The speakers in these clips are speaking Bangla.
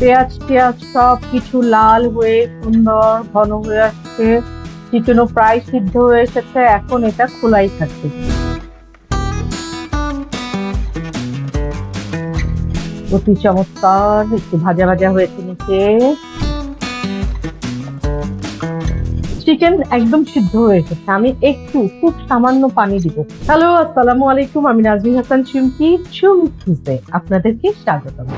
পেঁয়াজ পেঁয়াজ সব কিছু লাল হয়ে সুন্দর ঘন হয়ে আসছে। চিকেনও প্রায় সিদ্ধ হয়ে এসেছে, এখন এটা খোলাই থাকবে। অতি চমৎকার, একটু ভাজা ভাজা হয়েছে নিচে। চিকেন একদম সিদ্ধ হয়ে এসেছে। আমি একটু খুব সামান্য পানি দিব। হ্যালো, আসসালামু আলাইকুম, আমি নাজমি হাসান, চুমকি, চুমকিতে আপনাদেরকে স্বাগতম।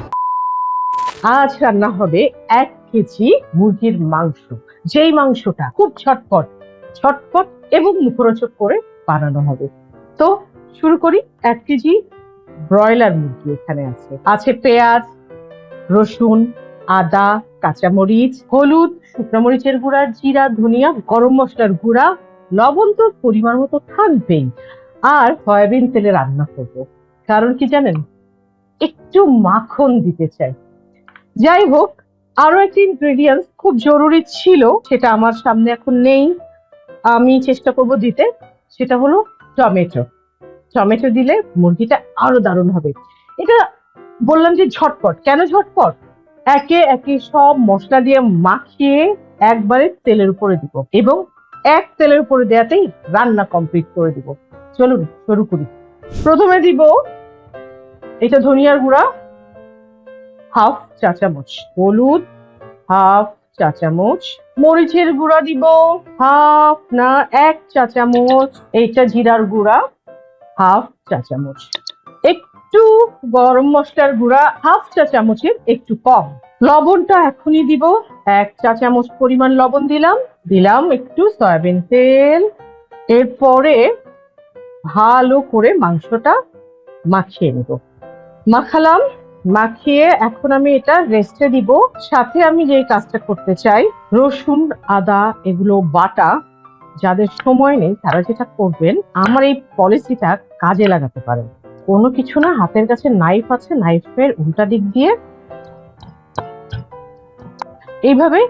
আজ রান্না হবে এক কেজি মুরগির মাংস। যেই মাংসটা খুব ঝটপট ঝটপট এবং মুখরোচক করে বানানো হবে। তো শুরু করি, এক কেজি ব্রয়লার মুরগি এখানে আছে। আছে পেঁয়াজ, রসুন, আদা, কাঁচামরিচ, হলুদ শুকনো মরিচের গুঁড়া, জিরা, ধনিয়া, গরম মশলার গুঁড়া, লবণ তো পরিমাণ মতো থাকবেই। আর সয়াবিন তেলে রান্না করব। কারণ কি জানেন? একটু মাখন দিতে চাই। যাই হোক, আরও একটি ইনগ্রেডিয়েন্টস খুব জরুরি ছিল, সেটা আমার সামনে এখন নেই। আমি চেষ্টা করব দিতে, সেটা হলো টমেটো। টমেটো দিলে মুরগিটা আরও দারুণ হবে। এটা বললাম যে ঝটপট। কেন ঝটপট? একে একে সব মশলা দিয়ে মাখিয়ে একবারে তেলের উপরে দিব এবং এক তেলের উপরে দেওয়াতেই রান্না কমপ্লিট করে দিব। চলুন, শুরু করি। প্রথমে দিব এটা ধনিয়ার গুঁড়া হাফ চা চামচ হলুদ, হাফ চা চামচ মরিচের গুঁড়া দিব। হাফ না, এক চা চামচ এইটা জিরার গুঁড়া, হাফ চা চামচ একটু গরম মশলার গুঁড়া, হাফ চা চামচের একটু কম। লবণটা এখনই দিব। এক চা চামচ পরিমাণ লবণ দিলাম। দিলাম একটু সয়াবিন তেল। এরপরে ভালো করে মাংসটা মাখিয়ে নেব। মাখালাম। মাখিয়ে এখন আমি এটা রেস্টে দিব। সাথে আমি যে কাজটা করতে চাই, রসুন, আদা, এগুলো, বাটা, যাদের সময় নেই তারা যেটা করবেন, আমার এই পলিসিটা কাজে লাগাতে পারেন। কোনো কিছু না, হাতের কাছে নাইফ আছে নাইফের উল্টা দিক দিয়ে এইভাবে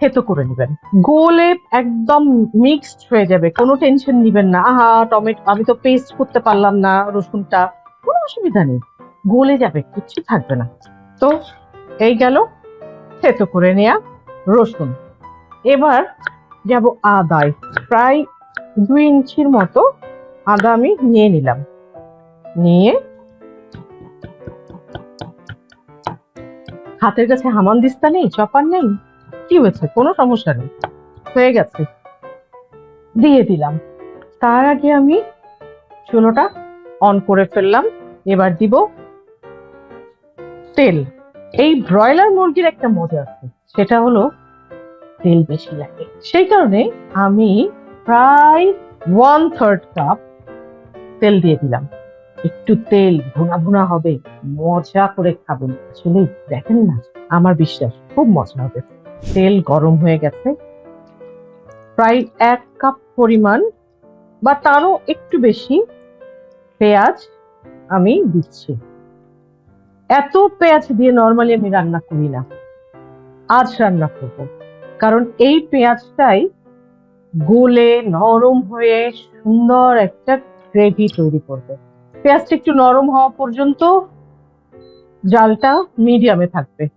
থেতো করে নেবেন। গোলে একদম মিক্সড হয়ে যাবে, কোনো টেনশন নিবেন না। আহা টমেটো আমি তো পেস্ট করতে পারলাম না রসুনটা, কোনো অসুবিধা নেই। গলে যাবে, কিচ্ছু থাকবে না। তো এই গেল থেতো করে নেয়া রসুন। এবার যাব আদায়। প্রায় দুই ইঞ্চির মতো আদা আমি নিয়ে নিলাম। নিয়ে হাতের কাছে হামান দিস্তা নেই, চপার নেই, কি হয়েছে? কোনো সমস্যা নেই। হয়ে গেছে। দিয়ে দিলাম। তার আগে আমি চুলোটা অন করে ফেললাম। এবার দিব তেল। এই ব্রয়লার মুরগির একটা মজা আছে, সেটা হলো তেল বেশি লাগে। সেই কারণে আমি প্রায় ওয়ান থার্ড কাপ তেল দিয়ে দিলাম। একটু তেল, ভুনা ভুনা হবে, মজা করে খাবেন আসলে দেখেন না, আমার বিশ্বাস, খুব মজা হবে। তেল গরম হয়ে গেছে। প্রায় এক কাপ পরিমাণ, বা তারও একটু বেশি পেঁয়াজ আমি দিচ্ছি। এত পেঁয়াজ দিয়ে নর্মালি আমি রান্না করি না। আজ রান্না করব। কারণ এই পেঁয়াজটাই গলে নরম হয়ে সুন্দর একটা গ্রেভি তৈরি করবে। পেঁয়াজটা একটু নরম হওয়া পর্যন্ত জালটা মিডিয়ামে থাকবে।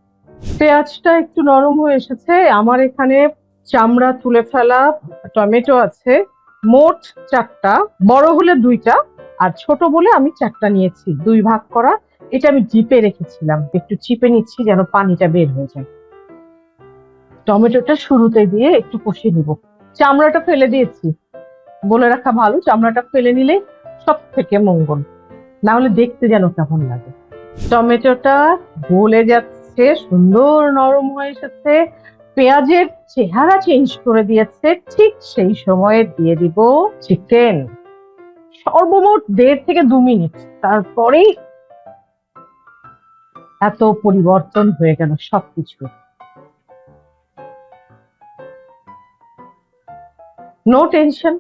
পেঁয়াজটা একটু নরম হয়ে এসেছে। আমার এখানে চামড়া তুলে ফেলা টমেটো আছে। মোট চারটা, বড় হলে দুইটা আর ছোট বলে আমি চারটা নিয়েছি, দুই ভাগ করা। এটা আমি জিপে রেখেছিলাম, একটু চিপে নিচ্ছি যেন পানিটা বের হয়ে যায়। টমেটোটা শুরুতে দিয়ে একটু কষিয়ে নিব। চামড়াটা ফেলে দিয়েছি। বলে রাখা ভালো, চামড়াটা ফেলে নিলে সব থেকে মঙ্গল। না হলে দেখতে যেন কেমন লাগে। টমেটোটা গলে যাচ্ছে, সুন্দর নরম হয়ে এসেছে। পেঁয়াজের চেহারা চেঞ্জ করে দিয়েছে, ঠিক সেই সময়ে দিয়ে দিব চিকেন সর্বমোট দেড় থেকে দু মিনিট। তারপরেই এত পরিবর্তন হয়ে গেল সবকিছু। নো টেনশন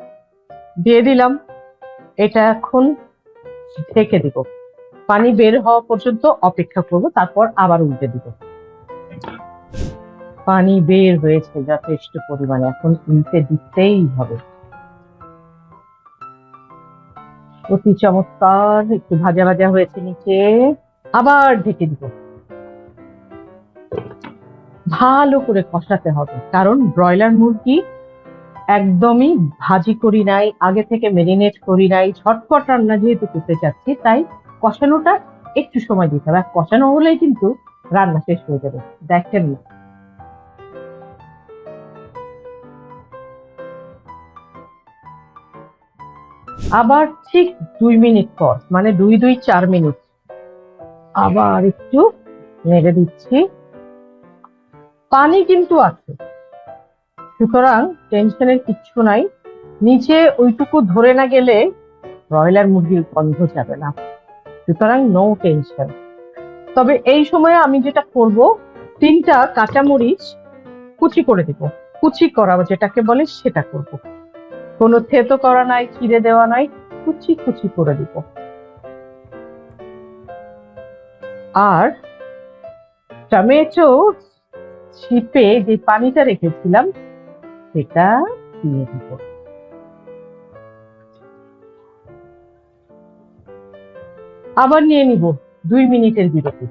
দিয়ে দিলাম। এটা এখন ঢেকে দিব। পানি বের হওয়া পর্যন্ত অপেক্ষা করব, তারপর আবার উল্টে দিব। পানি বের হয়েছে যথেষ্ট পরিমাণে, এখন উল্টে দিতেই হবে। অতি চমৎকার, একটু ভাজা ভাজা হয়েছে নিচে। আবার ঢেকে দিব। ভালো করে কষাতে হবে, কারণ ব্রয়লার মুরগি একদমই ভাজি করি নাই, আগে থেকে মেরিনেট করি নাই, ঝটপট রান্না যেহেতু করতে চাচ্ছি, তাই কষানোটা একটু সময় দিতে হবে। কষানো হলেই কিন্তু রান্না শেষ হয়ে যাবে। দেখেন না। আবার ঠিক দুই মিনিট পর মানে দুই দুই, চার মিনিট। আবার একটু নেড়ে দিচ্ছি। পানি কিন্তু আছে। সুতরাং টেনশনের কিচ্ছু নাই। নিচে ওইটুকু ধরে না গেলে ব্রয়লার মুরগির গন্ধ যাবে না। সুতরাং নো টেনশন তবে এই সময়ে আমি যেটা করব, তিনটা কাঁচামরিচ কুচি করে দেব। কুচি করা যেটাকে বলে সেটা করব। কোনো থেতো করা নাই চিড়ে দেওয়া নাই, কুচি কুচি করে দিব। আর টমেটো ছিপে যে পানিটা রেখেছিলাম, সেটা দিয়ে দিব। আবার নিয়ে নিব দুই মিনিটের বিরতি।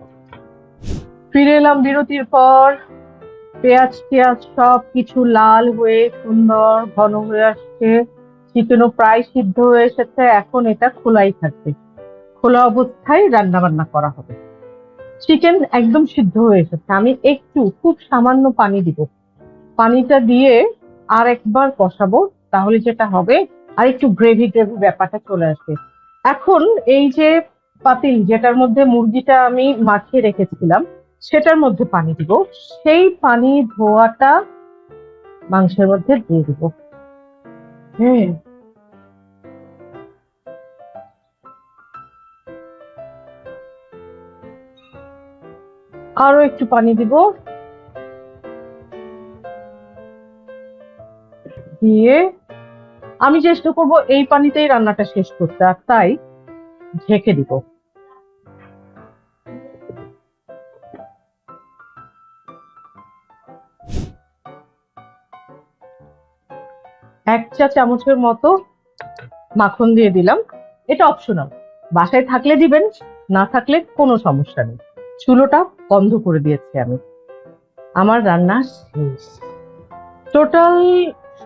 ফিরে এলাম বিরতির পর। পেঁয়াজ টেয়াজ সব কিছু লাল হয়ে সুন্দর ঘন হয়ে আসছে। চিকেনও প্রায় সিদ্ধ হয়ে এসেছে, এখন এটা খোলাই থাকবে। খোলা অবস্থায় রান্না বান্না করা হবে। চিকেন একদম সিদ্ধ হয়ে এসেছে। আমি একটু খুব সামান্য পানি দিব। পানিটা দিয়ে আর একবার কষাবো, তাহলে যেটা হবে, আর একটু গ্রেভি গ্রেভি ব্যাপারটা চলে আসবে। এখন এই যে পাতিল, যেটার মধ্যে মুরগিটা আমি মাখিয়ে রেখেছিলাম সেটার মধ্যে পানি দিব। সেই পানি ধোয়াটা মাংসের মধ্যে দিয়ে দিব। হুম। আরও একটু পানি দিব। দিয়ে আমি চেষ্টা করব এই পানিতেই রান্নাটা শেষ করতে, আর তাই ঢেকে দিব। এক চা চামচের মতো মাখন দিয়ে দিলাম। এটা অপশনাল বাসায় থাকলে দিবেন, না থাকলে কোনো সমস্যা নেই। চুলোটা বন্ধ করে দিয়েছি আমি। আমার রান্না শেষ। টোটাল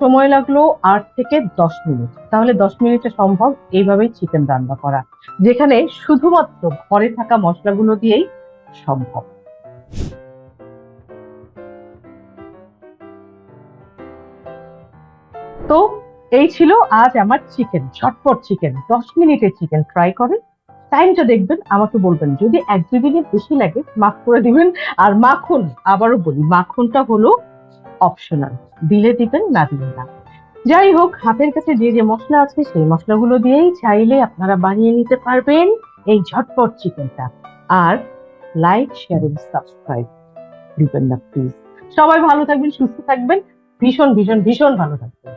সময় লাগল আট থেকে দশ মিনিট। তাহলে দশ মিনিটে সম্ভব এইভাবেই চিকেন রান্না করা, যেখানে শুধুমাত্র ঘরে থাকা মশলাগুলো দিয়েই সম্ভব। তো এই ছিল আজ আমার চিকেন ঝটপট চিকেন দশ মিনিটের চিকেন ট্রাই করেন টাইমটা দেখবেন, আমাকে বলবেন, যদি এক দুই দিনের বেশি লাগে, মাফ করে দিবেন। আর মাখন, আবারও বলি, মাখনটা হলো অপশনাল দিলে দিবেন, না দিলে না। যাই হোক, হাতের কাছে যে যে মশলা আছে, সেই মশলাগুলো দিয়েই চাইলে আপনারা বানিয়ে নিতে পারবেন এই ঝটপট চিকেনটা আর লাইক শেয়ার এবং সাবস্ক্রাইব দিবেন না প্লিজ সবাই ভালো থাকবেন, সুস্থ থাকবেন। ভীষণ ভীষণ ভীষণ ভালো থাকবেন।